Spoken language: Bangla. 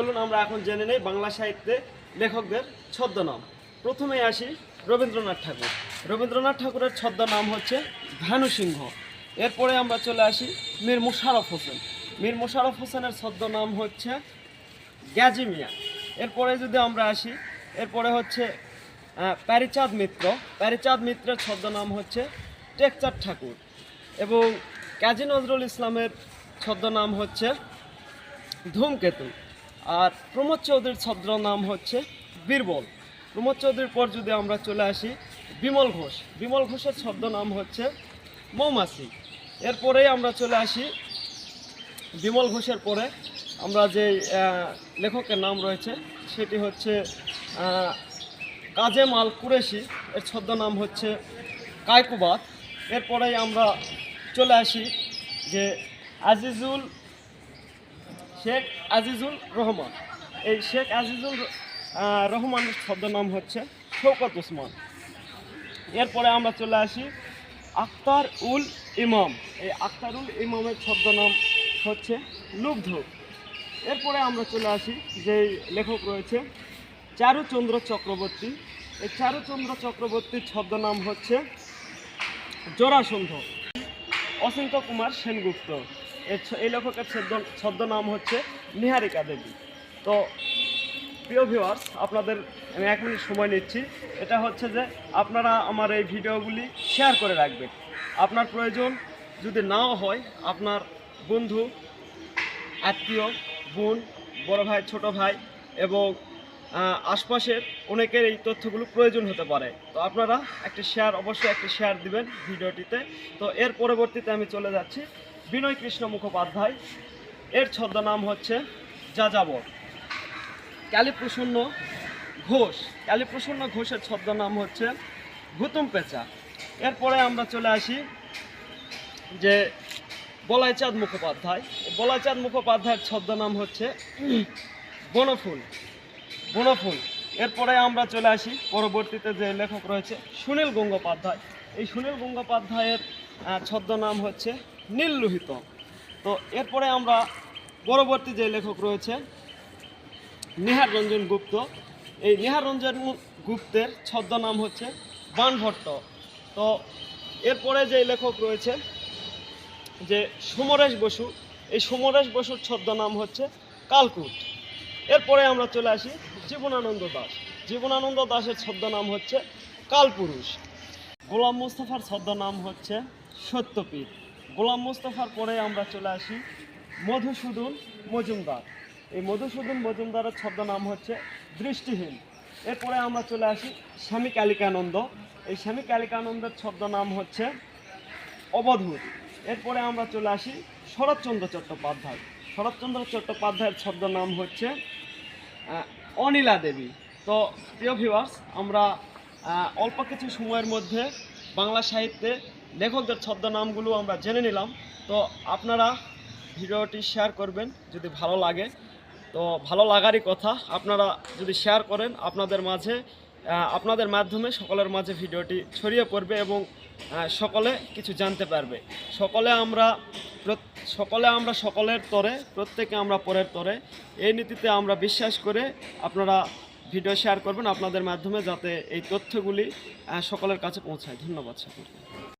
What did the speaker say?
চলুন আমরা এখন জেনে নেই বাংলা সাহিত্যে লেখকদের ছদ্মনাম। প্রথমে আসি রবীন্দ্রনাথ ঠাকুর। রবীন্দ্রনাথ ঠাকুরের ছদ্মনাম হচ্ছে ভানু সিংহ এরপরে আমরা চলে আসি মীর মুশারফ হোসেন। মীর মুশারফ হোসেনের ছদ্মনাম হচ্ছে গ্যাজি মিয়া। এরপরে যদি আমরা আসি, এরপরে হচ্ছে প্যারিচাঁদ মিত্র। প্যারিচাঁদ মিত্রের ছদ্মনাম হচ্ছে টেকচাঁদ ঠাকুর। এবং কাজী নজরুল ইসলামের ছদ্মনাম হচ্ছে ধূমকেতু। আর প্রমোদ চৌধুরীর ছদ্র নাম হচ্ছে বীরবল। প্রমোদ চৌধুরীর পর যদি আমরা চলে আসি, বিমল ঘোষ। বিমল ঘোষের ছদ্ম নাম হচ্ছে মৌমাছি। এরপরেই আমরা চলে আসি বিমল ঘোষের পরে। আমরা যে লেখকের নাম রয়েছে, সেটি হচ্ছে কাজেম আল কুরেশি। এর ছদ্মনাম হচ্ছে কায়কুবাত এরপরেই আমরা চলে আসি যে আজিজুল শেখ আজিজুল রহমান। এই শেখ আজিজুল রহমানের ছদ্মনাম হচ্ছে শৌকত উসমান। এরপরে আমরা চলে আসি আখতার উল ইমাম। এই আখতারুল ইমামের ছদ্মনাম হচ্ছে লুব্ধ। এরপরে আমরা চলে আসি যে লেখক রয়েছে চারুচন্দ্র চক্রবর্তী। এই চারুচন্দ্র চক্রবর্তীর ছদ্মনাম হচ্ছে জোড়াসন্ধ। অসন্ত কুমার সেনগুপ্ত। এই লেখকের ছদ্ম, ছদ্মনাম হচ্ছে নিহারিকা দেবী। তো, প্রিয় ভিউয়ার্স আপনাদের আমি এক মিনিট সময় নিচ্ছি। এটা হচ্ছে যে আপনারা আমার এই ভিডিওগুলি শেয়ার করে রাখবেন। আপনার প্রয়োজন যদি নাও হয়, আপনার বন্ধু, আত্মীয়, বোন, বড় ভাই, ছোট ভাই এবং আশপাশের অনেকের এই তথ্যগুলো প্রয়োজন হতে পারে। তো আপনারা একটি শেয়ার অবশ্যই একটি শেয়ার দিবেন ভিডিওটিতে। তো এর পরবর্তীতে আমি চলে যাচ্ছি। বিনয় কৃষ্ণ মুখোপাধ্যায়। এর ছদ্মনাম হচ্ছে যাযাবর। কালীপ্রসন্ন ঘোষ। কালীপ্রসন্ন ঘোষের ছদ্মনাম হচ্ছে গুতুম পেঁচা। এরপরে আমরা চলে আসি যে বলাইচাঁদ মুখোপাধ্যায়। বলাইচাঁদ মুখোপাধ্যায়ের ছদ্মনাম হচ্ছে বনফুল। বনফুল। এরপরে আমরা চলে আসি পরবর্তীতে যে লেখক রয়েছে সুনীল গঙ্গোপাধ্যায়। এই সুনীল গঙ্গোপাধ্যায়ের ছদ্মনাম হচ্ছে নীললোহিত তো এরপরে আমরা পরবর্তী যে লেখক রয়েছে, নিহার রঞ্জন গুপ্ত। এই নিহার রঞ্জন গুপ্তের ছদ্মনাম হচ্ছে বানভট্ট। তো এরপরে যে লেখক রয়েছে, যে সমরেশ বসু, এই সমরেশ বসুর ছদ্মনাম হচ্ছে কালকুট। এরপরে আমরা চলে আসি জীবনানন্দ দাস। জীবনানন্দ দাসের ছদ্মনাম হচ্ছে কালপুরুষ। গোলাম মুস্তফার ছদ্মনাম হচ্ছে সত্যপীর। গোলাম মোস্তফার পরে আমরা চলে আসি মধুসূদন মজুমদার। এই মধুসূদন মজুমদারের ছদ্মনাম হচ্ছে দৃষ্টিহীন। এরপরে আমরা চলে আসি স্বামী কালিকানন্দ। এই স্বামী কালিকানন্দের ছদ্মনাম হচ্ছে অবধূত। এরপরে আমরা চলে আসি শরৎচন্দ্র চট্টোপাধ্যায়। শরৎচন্দ্র চট্টোপাধ্যায়ের ছদ্মনাম হচ্ছে অনিলা দেবী। তো প্রিয় ভিউয়ার্স আমরা অল্প কিছু সময়ের মধ্যে বাংলা সাহিত্যে লেখকদের ছদ্মনামগুলো আমরা জেনে নিলাম। তো আপনারা ভিডিওটি শেয়ার করবেন যদি ভালো লাগে। তো ভালো লাগারই কথা, আপনারা যদি শেয়ার করেন আপনাদের মাঝে আপনাদের মাধ্যমে সকলের মাঝে ভিডিওটি ছড়িয়ে পড়বে এবং সকলে কিছু জানতে পারবে। সকলে আমরা সকলে আমরা সকলের তরে, প্রত্যেকে আমরা পরের তরে। এই নীতিতে আমরা বিশ্বাস করে আপনারা ভিডিও শেয়ার করবেন আপনাদের মাধ্যমে যাতে এই তথ্যগুলি সকলের কাছে পৌঁছায়। ধন্যবাদ সকলকে।